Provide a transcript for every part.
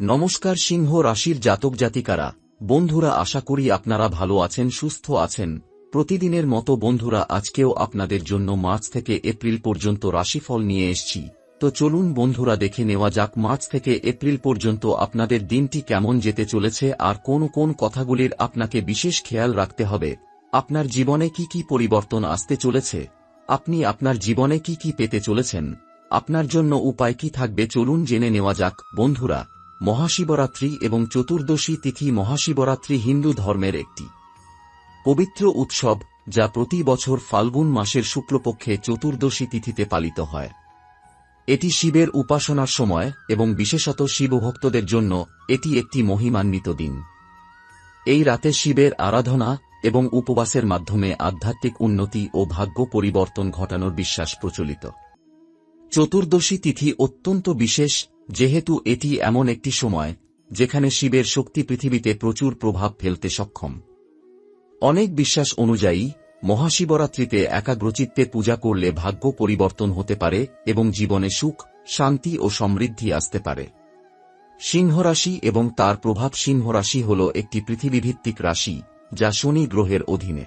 নমস্কার সিংহ রাশির জাতক জাতিকারা, বন্ধুরা আশা করি আপনারা ভালো আছেন, সুস্থ আছেন। প্রতিদিনের মতো বন্ধুরা, আজকেও আপনাদের জন্য মার্চ থেকে এপ্রিল পর্যন্ত রাশিফল নিয়ে এসছি। তো চলুন বন্ধুরা দেখে নেওয়া যাক মার্চ থেকে এপ্রিল পর্যন্ত আপনাদের দিনটি কেমন যেতে চলেছে আর কোন কোন কথাগুলির আপনাকে বিশেষ খেয়াল রাখতে হবে। আপনার জীবনে কি কি পরিবর্তন আসতে চলেছে? আপনি আপনার জীবনে কি কি পেতে চলেছেন? আপনার জন্য উপায় কি থাকবে চলুন জেনে নেওয়া যাক। বন্ধুরা মহাশিবরাত্রি এবং চতুর্দশী তিথি মহাশিবরাত্রি হিন্দু ধর্মের একটি পবিত্র উৎসব, যা প্রতি বছর ফাল্গুন মাসের শুক্লপক্ষে চতুর্দশী তিথিতে পালিত হয়। এটি শিবের উপাসনার সময় এবং বিশেষত শিবভক্তদের জন্য এটি একটি মহিমান্বিত দিন। এই রাতে শিবের আরাধনা এবং উপবাসের মাধ্যমে আধ্যাত্মিক উন্নতি ও ভাগ্য পরিবর্তন ঘটানোর বিশ্বাস প্রচলিত। চতুর্দশী তিথি অত্যন্ত বিশেষ, যেহেতু এটি এমন একটি সময়, যেখানে শিবের শক্তি পৃথিবীতে প্রচুর প্রভাব ফেলতে সক্ষম। অনেক বিশ্বাস অনুযায়ী, মহাশিবরাত্রিতে একাগ্রচিত্তে পূজা করলে ভাগ্য পরিবর্তন হতে পারে এবং জীবনে সুখ, শান্তি ও সমৃদ্ধি আসতে পারে। সিংহরাশি এবং তার প্রভাব সিংহরাশি হল একটি পৃথিবীভিত্তিক রাশি, যা শনি গ্রহের অধীনে।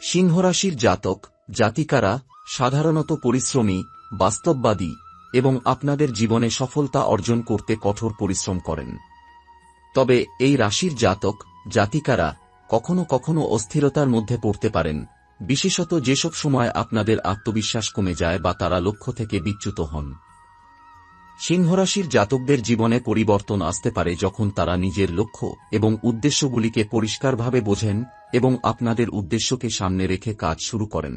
সিংহরাশির জাতক, জাতিকারা, সাধারণত পরিশ্রমী বাস্তববাদী এবং আপনাদের জীবনে সফলতা অর্জন করতে কঠোর পরিশ্রম করেন। তবে এই রাশির জাতক, জাতিকারা কখনো কখনো অস্থিরতার মধ্যে পড়তে পারেন, বিশেষত যেসব সময় আপনাদের আত্মবিশ্বাস কমে যায় বা তারা লক্ষ্য থেকে বিচ্যুত হন। সিংহরাশির জাতকদের জীবনে পরিবর্তন আসতে পারে যখন তারা নিজের লক্ষ্য এবং উদ্দেশ্যগুলিকে পরিষ্কারভাবে বোঝেন এবং আপনাদের উদ্দেশ্যকে সামনে রেখে কাজ শুরু করেন।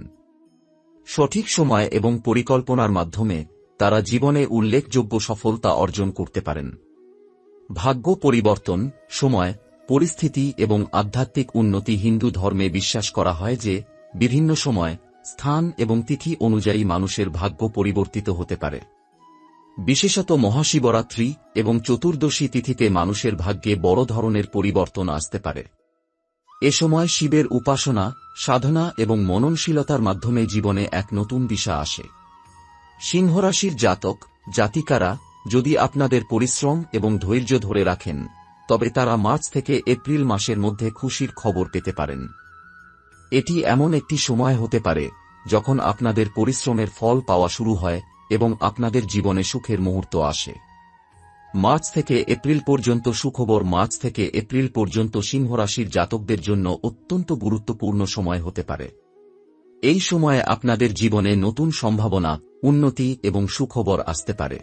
সঠিক সময় এবং পরিকল্পনার মাধ্যমে তারা জীবনে উল্লেখযোগ্য সফলতা অর্জন করতে পারেন। ভাগ্য পরিবর্তন, সময়, পরিস্থিতি এবং আধ্যাত্মিক উন্নতি হিন্দু ধর্মে বিশ্বাস করা হয় যে বিভিন্ন সময় স্থান এবং তিথি অনুযায়ী মানুষের ভাগ্য পরিবর্তিত হতে পারে। বিশেষত মহাশিবরাত্রি এবং চতুর্দশী তিথিতে মানুষের ভাগ্যে বড় ধরনের পরিবর্তন আসতে পারে। এ সময় শিবের উপাসনা, সাধনা এবং মননশীলতার মাধ্যমে জীবনে এক নতুন দিশা আসে। সিংহরাশির জাতক, জাতিকারা, যদি আপনাদের পরিশ্রম এবং ধৈর্য ধরে রাখেন, তবে তারা মার্চ থেকে এপ্রিল মাসের মধ্যে খুশির খবর পেতে পারেন। এটি এমন একটি সময় হতে পারে, যখন আপনাদের পরিশ্রমের ফল পাওয়া শুরু হয় এবং আপনাদের জীবনে সুখের মুহূর্ত আসে। মার্চ থেকে এপ্রিল পর্যন্ত সুখবর, মার্চ থেকে এপ্রিল পর্যন্ত সিংহরাশির জাতকদের জন্য অত্যন্ত গুরুত্বপূর্ণ সময় হতে পারে। এই সময়ে আপনাদের জীবনে নতুন সম্ভাবনা, উন্নতি এবং সুখবর আসতে পারে।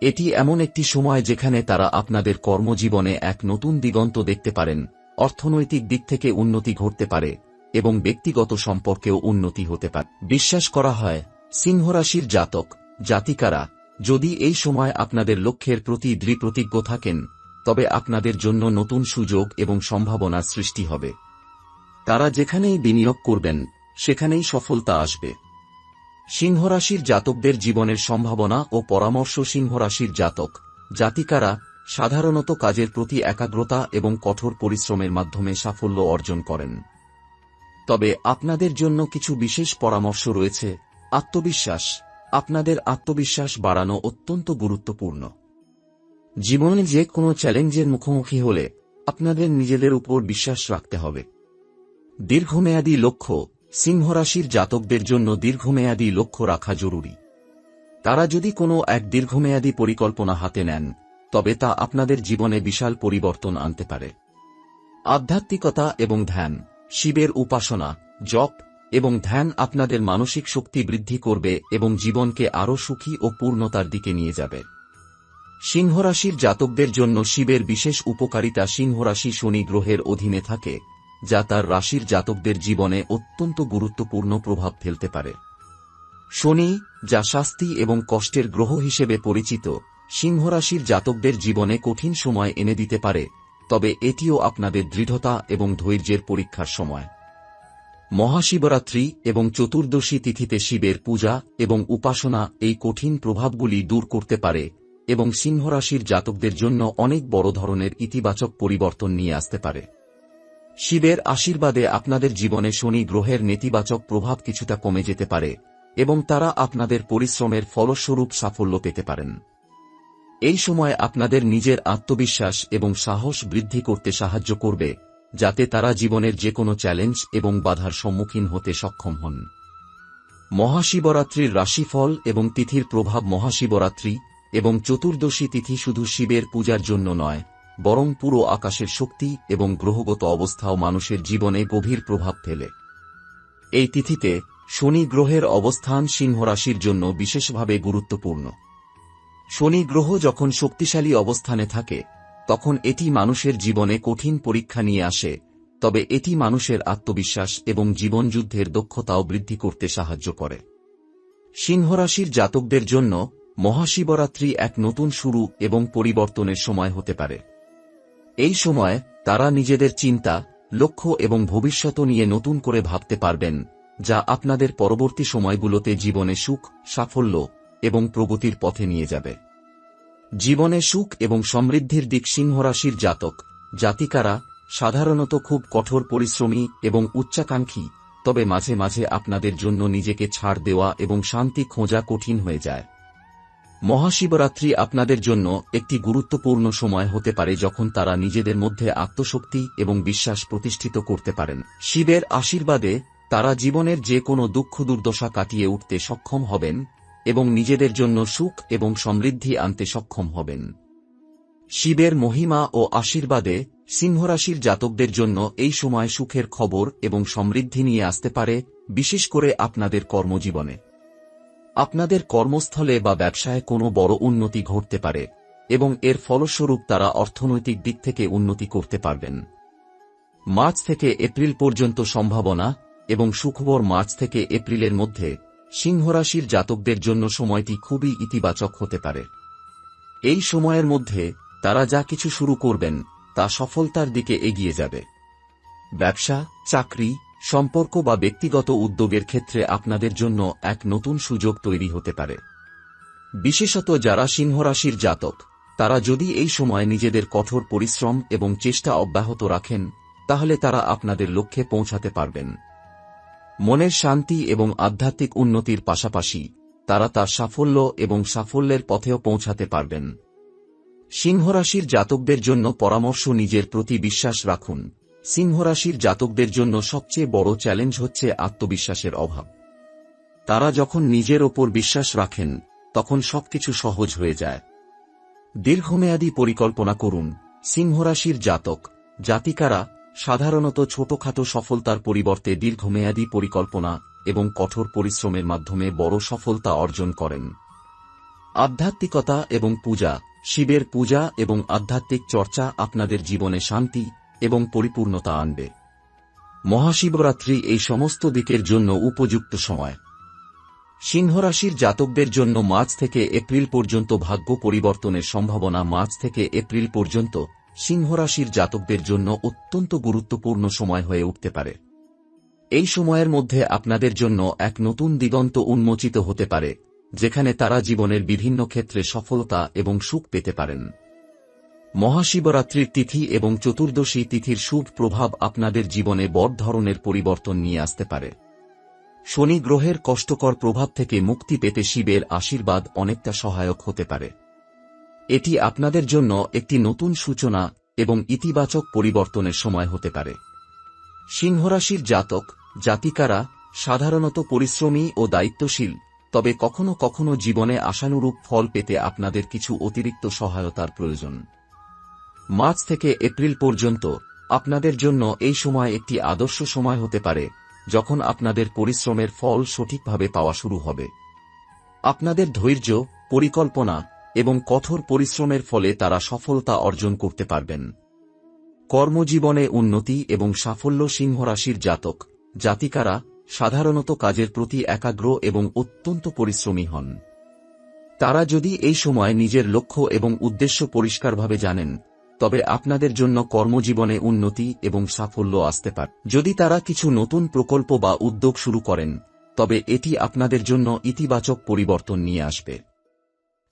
এটি এমন একটি সময় যেখানে তারা আপনাদের কর্মজীবনে এক নতুন দিগন্ত দেখতে পারেন, অর্থনৈতিক দিক থেকে উন্নতি ঘটতে পারে এবং ব্যক্তিগত সম্পর্কেও উন্নতি হতে পারে। বিশ্বাস করা হয়, সিংহরাশির জাতক, জাতিকারা যদি এই সময় আপনাদের লক্ষ্যের প্রতি দৃঢ়প্রতিজ্ঞ থাকেন, তবে আপনাদের জন্য নতুন সুযোগ এবং সম্ভাবনা সৃষ্টি হবে। তারা যেখানেই বিনিয়োগ করবেন, সেখানেই সফলতা আসবে। সিংহরাশির জাতকদের জীবনের সম্ভাবনা ও পরামর্শ সিংহরাশির জাতক, জাতিকারা সাধারণত কাজের প্রতি একাগ্রতা এবং কঠোর পরিশ্রমের মাধ্যমে সাফল্য অর্জন করেন। তবে আপনাদের জন্য কিছু বিশেষ পরামর্শ রয়েছে, আত্মবিশ্বাস। আপনাদের আত্মবিশ্বাস বাড়ানো অত্যন্ত গুরুত্বপূর্ণ। জীবনে যে কোনো চ্যালেঞ্জের মুখোমুখি হলে আপনাদের নিজেদের উপর বিশ্বাস রাখতে হবে। দীর্ঘমেয়াদী লক্ষ্য সিংহরাশির জাতকদের জন্য দীর্ঘমেয়াদী লক্ষ্য রাখা জরুরি। তারা যদি কোনো এক দীর্ঘমেয়াদী পরিকল্পনা হাতে নেন, তবে তা আপনাদের জীবনে বিশাল পরিবর্তন আনতে পারে। আধ্যাত্মিকতা এবং ধ্যান, শিবের উপাসনা, জপ এবং ধ্যান আপনাদের মানসিক শক্তি বৃদ্ধি করবে এবং জীবনকে আরও সুখী ও পূর্ণতার দিকে নিয়ে যাবে। সিংহরাশির জাতকদের জন্য শিবের বিশেষ উপকারিতা সিংহরাশি শনি গ্রহের অধীনে থাকে, যা তার রাশির জাতকদের জীবনে অত্যন্ত গুরুত্বপূর্ণ প্রভাব ফেলতে পারে। শনি, যা শাস্তি এবং কষ্টের গ্রহ হিসেবে পরিচিত, সিংহরাশির জাতকদের জীবনে কঠিন সময় এনে দিতে পারে, তবে এটিও আপনাদের দৃঢ়তা এবং ধৈর্যের পরীক্ষার সময়। মহাশিবরাত্রি এবং চতুর্দশী তিথিতে শিবের পূজা এবং উপাসনা এই কঠিন প্রভাবগুলি দূর করতে পারে এবং সিংহরাশির জাতকদের জন্য অনেক বড় ধরনের ইতিবাচক পরিবর্তন নিয়ে আসতে পারে। শিবের আশীর্বাদে আপনাদের জীবনে শনি গ্রহের নেতিবাচক প্রভাব কিছুটা কমে যেতে পারে এবং তারা আপনাদের পরিশ্রমের ফলস্বরূপ সাফল্য পেতে পারেন। এই সময় আপনাদের নিজের আত্মবিশ্বাস এবং সাহস বৃদ্ধি করতে সাহায্য করবে যাতে তারা জীবনের যে কোনো চ্যালেঞ্জ এবং বাধার সম্মুখীন হতে সক্ষম হন। মহাশিবরাত্রির রাশিফল এবং তিথির প্রভাব মহাশিবরাত্রি এবং চতুর্দশী তিথি শুধু শিবের পূজার জন্য নয়, বরং পুরো আকাশের শক্তি এবং গ্রহগত অবস্থাও মানুষের জীবনে গভীর প্রভাব ফেলে। এই তিথিতে শনি গ্রহের অবস্থান সিংহ রাশির জন্য বিশেষভাবে গুরুত্বপূর্ণ। শনি গ্রহ যখন শক্তিশালী অবস্থানে থাকে তখন এটি মানুষের জীবনে কঠিন পরীক্ষা নিয়ে আসে, তবে এটি মানুষের আত্মবিশ্বাস এবং জীবনযুদ্ধের দক্ষতাও বৃদ্ধি করতে সাহায্য করে। সিংহরাশির জাতকদের জন্য মহাশিবরাত্রি এক নতুন শুরু এবং পরিবর্তনের সময় হতে পারে। এই সময় তারা নিজেদের চিন্তা, লক্ষ্য এবং ভবিষ্যৎ নিয়ে নতুন করে ভাবতে পারবেন, যা আপনাদের পরবর্তী সময়গুলোতে জীবনে সুখ, সাফল্য এবং প্রগতির পথে নিয়ে যাবে। জীবনে সুখ এবং সমৃদ্ধির দিক সিংহরাশির জাতক। জাতিকারা সাধারণত খুব কঠোর পরিশ্রমী এবং উচ্চাকাঙ্ক্ষী, তবে মাঝে মাঝে আপনাদের জন্য নিজেকে ছাড় দেওয়া এবং শান্তি খোঁজা কঠিন হয়ে যায়। মহাশিবরাত্রি আপনাদের জন্য একটি গুরুত্বপূর্ণ সময় হতে পারে যখন তারা নিজেদের মধ্যে আত্মশক্তি এবং বিশ্বাস প্রতিষ্ঠিত করতে পারেন। শিবের আশীর্বাদে তারা জীবনের যে কোনো দুঃখ দুর্দশা কাটিয়ে উঠতে সক্ষম হবেন এবং নিজেদের জন্য সুখ এবং সমৃদ্ধি আনতে সক্ষম হবেন। শিবের মহিমা ও আশীর্বাদে সিংহরাশির জাতকদের জন্য এই সময় সুখের খবর এবং সমৃদ্ধি নিয়ে আসতে পারে, বিশেষ করে আপনাদের কর্মজীবনে। আপনাদের কর্মস্থলে বা ব্যবসায় কোনো বড় উন্নতি ঘটতে পারে এবং এর ফলস্বরূপ তারা অর্থনৈতিক দিক থেকে উন্নতি করতে পারবেন। মার্চ থেকে এপ্রিল পর্যন্ত সম্ভাবনা এবং সুখবর মার্চ থেকে এপ্রিলের মধ্যে সিংহরাশির জাতকদের জন্য সময়টি খুবই ইতিবাচক হতে পারে। এই সময়ের মধ্যে তারা যা কিছু শুরু করবেন, তা সফলতার দিকে এগিয়ে যাবে। ব্যবসা, চাকরি, সম্পর্ক বা ব্যক্তিগত উদ্যোগের ক্ষেত্রে আপনাদের জন্য এক নতুন সুযোগ তৈরি হতে পারে। বিশেষত যারা সিংহরাশির জাতক, তারা যদি এই সময় নিজেদের কঠোর পরিশ্রম এবং চেষ্টা অব্যাহত রাখেন, তাহলে তারা আপনাদের লক্ষ্যে পৌঁছাতে পারবেন। মনের শান্তি এবং আধ্যাত্মিক উন্নতির পাশাপাশি তারা তার সাফল্য এবং সাফল্যের পথেও পৌঁছাতে পারবেন। সিংহরাশির জাতকদের জন্য পরামর্শ নিজের প্রতি বিশ্বাস রাখুন। সিংহরাশির জাতকদের জন্য সবচেয়ে বড় চ্যালেঞ্জ হচ্ছে আত্মবিশ্বাসের অভাব। তারা যখন নিজের ওপর বিশ্বাস রাখেন, তখন সবকিছু সহজ হয়ে যায়। দীর্ঘমেয়াদী পরিকল্পনা করুন। সিংহরাশির জাতক, জাতিকারা সাধারণত ছোটখাটো সফলতার পরিবর্তে দীর্ঘমেয়াদী পরিকল্পনা এবং কঠোর পরিশ্রমের মাধ্যমে বড় সফলতা অর্জন করেন। আধ্যাত্মিকতা এবং পূজা, শিবের পূজা এবং আধ্যাত্মিক চর্চা আপনাদের জীবনে শান্তি এবং পরিপূর্ণতা আনবে। মহাশিবরাত্রি এই সমস্ত দিকের জন্য উপযুক্ত সময়। সিংহরাশির জাতকদের জন্য মার্চ থেকে এপ্রিল পর্যন্ত ভাগ্য পরিবর্তনের সম্ভাবনা মার্চ থেকে এপ্রিল পর্যন্ত সিংহরাশির জাতকদের জন্য অত্যন্ত গুরুত্বপূর্ণ সময় হয়ে উঠতে পারে। এই সময়ের মধ্যে আপনাদের জন্য এক নতুন দিগন্ত উন্মোচিত হতে পারে, যেখানে তারা জীবনের বিভিন্ন ক্ষেত্রে সফলতা এবং সুখ পেতে পারেন। মহাশিবরাত্রির তিথি এবং চতুর্দশী তিথির শুভ প্রভাব আপনাদের জীবনে বড় ধরনের পরিবর্তন নিয়ে আসতে পারে। শনি গ্রহের কষ্টকর প্রভাব থেকে মুক্তি পেতে শিবের আশীর্বাদ অনেকটা সহায়ক হতে পারে। এটি আপনাদের জন্য একটি নতুন সূচনা এবং ইতিবাচক পরিবর্তনের সময় হতে পারে। সিংহরাশির জাতক, জাতিকারা সাধারণত পরিশ্রমী ও দায়িত্বশীল, তবে কখনো কখনো জীবনে আশানুরূপ ফল পেতে আপনাদের কিছু অতিরিক্ত সহায়তার প্রয়োজন। মার্চ থেকে এপ্রিল পর্যন্ত আপনাদের জন্য এই সময় একটি আদর্শ সময় হতে পারে, যখন আপনাদের পরিশ্রমের ফল সঠিকভাবে পাওয়া শুরু হবে। আপনাদের ধৈর্য, পরিকল্পনা এবং কঠোর পরিশ্রমের ফলে তারা সফলতা অর্জন করতে পারবেন। কর্মজীবনে উন্নতি এবং সাফল্য সিংহরাশির জাতক, জাতিকারা সাধারণত কাজের প্রতি একাগ্র এবং অত্যন্ত পরিশ্রমী হন। তারা যদি এই সময় নিজের লক্ষ্য এবং উদ্দেশ্য পরিষ্কারভাবে জানেন, তবে আপনাদের জন্য কর্মজীবনে উন্নতি এবং সাফল্য আসতে পারে। যদি তারা কিছু নতুন প্রকল্প বা উদ্যোগ শুরু করেন, তবে এটি আপনাদের জন্য ইতিবাচক পরিবর্তন নিয়ে আসবে।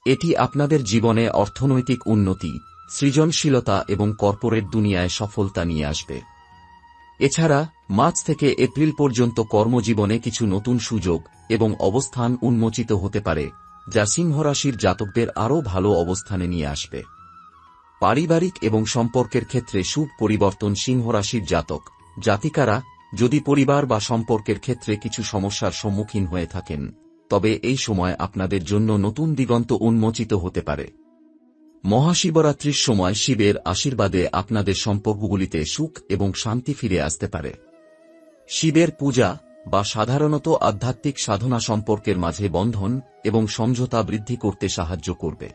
এটি আপনাদের জীবনে অর্থনৈতিক উন্নতি, সৃজনশীলতা এবং কর্পোরেট দুনিয়ায় সফলতা নিয়ে আসবে। এছাড়া, মার্চ থেকে এপ্রিল পর্যন্ত কর্মজীবনে কিছু নতুন সুযোগ এবং অবস্থান উন্মোচিত হতে পারে, যা সিংহরাশির জাতকদের আরও ভালো অবস্থানে নিয়ে আসবে। পারিবারিক এবং সম্পর্কের ক্ষেত্রে সুখ পরিবর্তন সিংহরাশির জাতক, জাতিকারা যদি পরিবার বা সম্পর্কের ক্ষেত্রে কিছু সমস্যার সম্মুখীন হয়ে থাকেন। তবে এই সময় আপনাদের জন্য নতুন দিগন্ত উন্মোচিত হতে পারে। মহাশিবরাত্রির সময় শিবের আশীর্বাদে আপনাদের সম্পর্কগুলিতে সুখ এবং শান্তি ফিরে আসতে পারে। শিবের পূজা বা সাধারণত আধ্যাত্মিক সাধনা সম্পর্কের মাঝে বন্ধন এবং সমঝোতা বৃদ্ধি করতে সাহায্য করবে।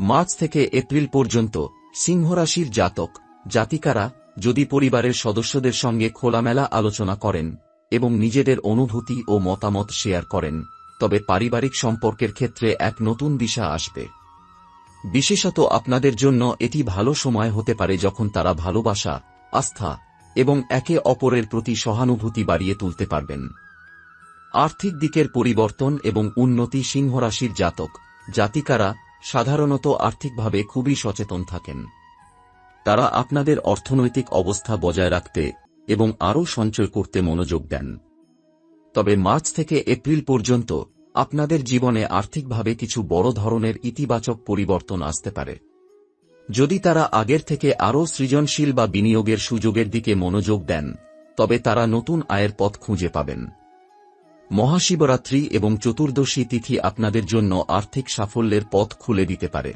মার্চ থেকে এপ্রিল পর্যন্ত সিংহরাশির জাতক, জাতিকারা যদি পরিবারের সদস্যদের সঙ্গে খোলামেলা আলোচনা করেন এবং নিজেদের অনুভূতি ও মতামত শেয়ার করেন, তবে পারিবারিক সম্পর্কের ক্ষেত্রে এক নতুন দিশা আসবে। বিশেষত আপনাদের জন্য এটি ভালো সময় হতে পারে যখন তারা ভালোবাসা, আস্থা এবং একে অপরের প্রতি সহানুভূতি বাড়িয়ে তুলতে পারবেন। আর্থিক দিকের পরিবর্তন এবং উন্নতি সিংহরাশির জাতক, জাতিকারা সাধারণত আর্থিকভাবে খুবই সচেতন থাকেন। তারা আপনাদের অর্থনৈতিক অবস্থা বজায় রাখতে এবং আরও সঞ্চয় করতে মনোযোগ দেন। তবে মার্চ থেকে এপ্রিল পর্যন্ত আপনাদের জীবনে আর্থিকভাবে কিছু বড় ধরনের ইতিবাচক পরিবর্তন আসতে পারে। যদি তারা আগের থেকে আরও সৃজনশীল বা বিনিয়োগের সুযোগের দিকে মনোযোগ দেন, তবে তারা নতুন আয়ের পথ খুঁজে পাবেন। মহাশিবরাত্রি এবং চতুর্দশী তিথি আপনাদের জন্য আর্থিক সাফল্যের পথ খুলে দিতে পারে।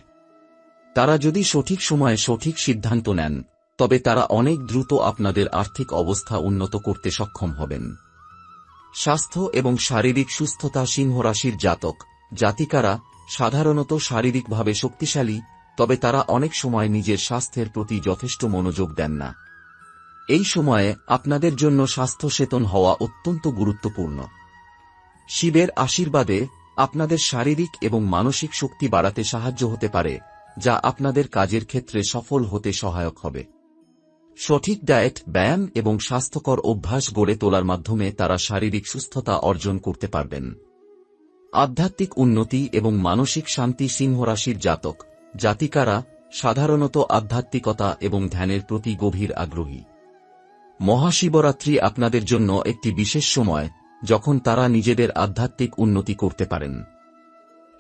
তারা যদি সঠিক সময়ে সঠিক সিদ্ধান্ত নেন তবে তারা অনেক দ্রুত আপনাদের আর্থিক অবস্থা উন্নত করতে সক্ষম হবেন। স্বাস্থ্য এবং শারীরিক সুস্থতা সিংহরাশির জাতক। জাতিকারা সাধারণত শারীরিকভাবে শক্তিশালী, তবে তারা অনেক সময় নিজের স্বাস্থ্যের প্রতি যথেষ্ট মনোযোগ দেন না। এই সময়ে আপনাদের জন্য স্বাস্থ্য সেতন হওয়া অত্যন্ত গুরুত্বপূর্ণ। শিবের আশীর্বাদে আপনাদের শারীরিক এবং মানসিক শক্তি বাড়াতে সাহায্য হতে পারে, যা আপনাদের কাজের ক্ষেত্রে সফল হতে সহায়ক হবে। সঠিক ডায়েট, ব্যায়াম এবং স্বাস্থ্যকর অভ্যাস গড়ে তোলার মাধ্যমে তারা শারীরিক সুস্থতা অর্জন করতে পারবেন। আধ্যাত্মিক উন্নতি এবং মানসিক শান্তি সিংহরাশির জাতক, জাতিকারা সাধারণত আধ্যাত্মিকতা এবং ধ্যানের প্রতি গভীর আগ্রহী। মহাশিবরাত্রি আপনাদের জন্য একটি বিশেষ সময়, যখন তারা নিজেদের আধ্যাত্মিক উন্নতি করতে পারেন।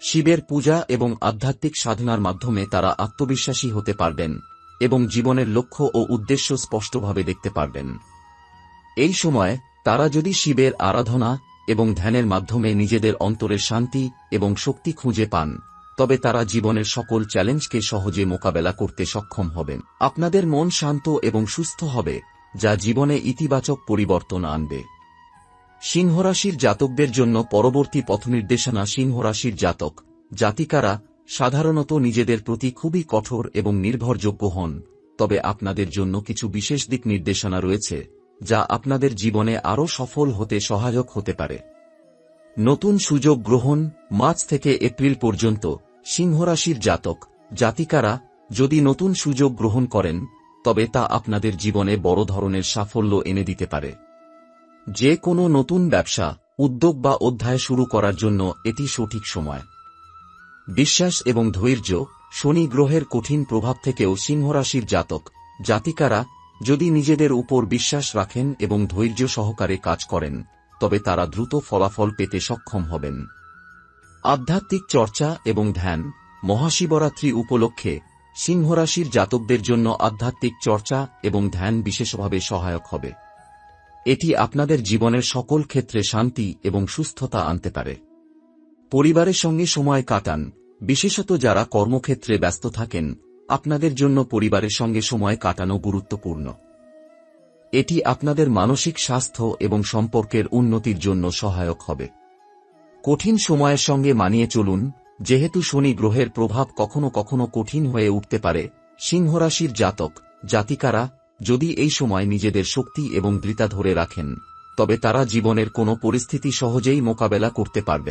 শিবের পূজা এবং আধ্যাত্মিক সাধনার মাধ্যমে তারা আত্মবিশ্বাসী হতে পারবেন। এবং জীবনের লক্ষ্য ও উদ্দেশ্য স্পষ্টভাবে দেখতে পারবেন। এই সময় তারা যদি শিবের আরাধনা এবং ধ্যানের মাধ্যমে নিজেদের অন্তরের শান্তি এবং শক্তি খুঁজে পান, তবে তারা জীবনের সকল চ্যালেঞ্জকে সহজে মোকাবেলা করতে সক্ষম হবেন। আপনাদের মন শান্ত এবং সুস্থ হবে, যা জীবনে ইতিবাচক পরিবর্তন আনবে। সিংহরাশির জাতকদের জন্য পরবর্তী পথনির্দেশনা সিংহরাশির জাতক, জাতিকারা সাধারণত নিজেদের প্রতি খুবই কঠোর এবং নির্ভরযোগ্য হন, তবে আপনাদের জন্য কিছু বিশেষ দিক নির্দেশনা রয়েছে, যা আপনাদের জীবনে আরও সফল হতে সহায়ক হতে পারে। নতুন সুযোগ গ্রহণ, মার্চ থেকে এপ্রিল পর্যন্ত সিংহরাশির জাতক, জাতিকারা যদি নতুন সুযোগ গ্রহণ করেন, তবে তা আপনাদের জীবনে বড় ধরনের সাফল্য এনে দিতে পারে। যে কোনো নতুন ব্যবসা, উদ্যোগ বা অধ্যায় শুরু করার জন্য এটি সঠিক সময়। বিশ্বাস এবং ধৈর্য শনি গ্রহের কঠিন প্রভাব থেকেও সিংহরাশির জাতক, জাতিকারা যদি নিজেদের উপর বিশ্বাস রাখেন এবং ধৈর্য সহকারে কাজ করেন, তবে তারা দ্রুত ফলাফল পেতে সক্ষম হবেন। আধ্যাত্মিক চর্চা এবং ধ্যান, মহাশিবরাত্রি উপলক্ষে সিংহরাশির জাতকদের জন্য আধ্যাত্মিক চর্চা এবং ধ্যান বিশেষভাবে সহায়ক হবে। এটি আপনাদের জীবনের সকল ক্ষেত্রে শান্তি এবং সুস্থতা আনতে পারে। পরিবারের সঙ্গে সময় কাটান। বিশেষত যারা কর্মক্ষেত্রে ব্যস্ত থাকেন, আপনাদের জন্য পরিবারের সঙ্গে সময় কাটানো গুরুত্বপূর্ণ। এটি আপনাদের মানসিক স্বাস্থ্য এবং সম্পর্কের উন্নতির জন্য সহায়ক হবে। কঠিন সময়ের সঙ্গে মানিয়ে চলুন, যেহেতু শনি গ্রহের প্রভাব কখনো কখনো কঠিন হয়ে উঠতে পারে, সিংহরাশির জাতক, জাতিকারা, যদি এই সময় নিজেদের শক্তি এবং দৃতা ধরে রাখেন, তবে তারা জীবনের কোনো পরিস্থিতি সহজেই মোকাবেলা করতে পারবে।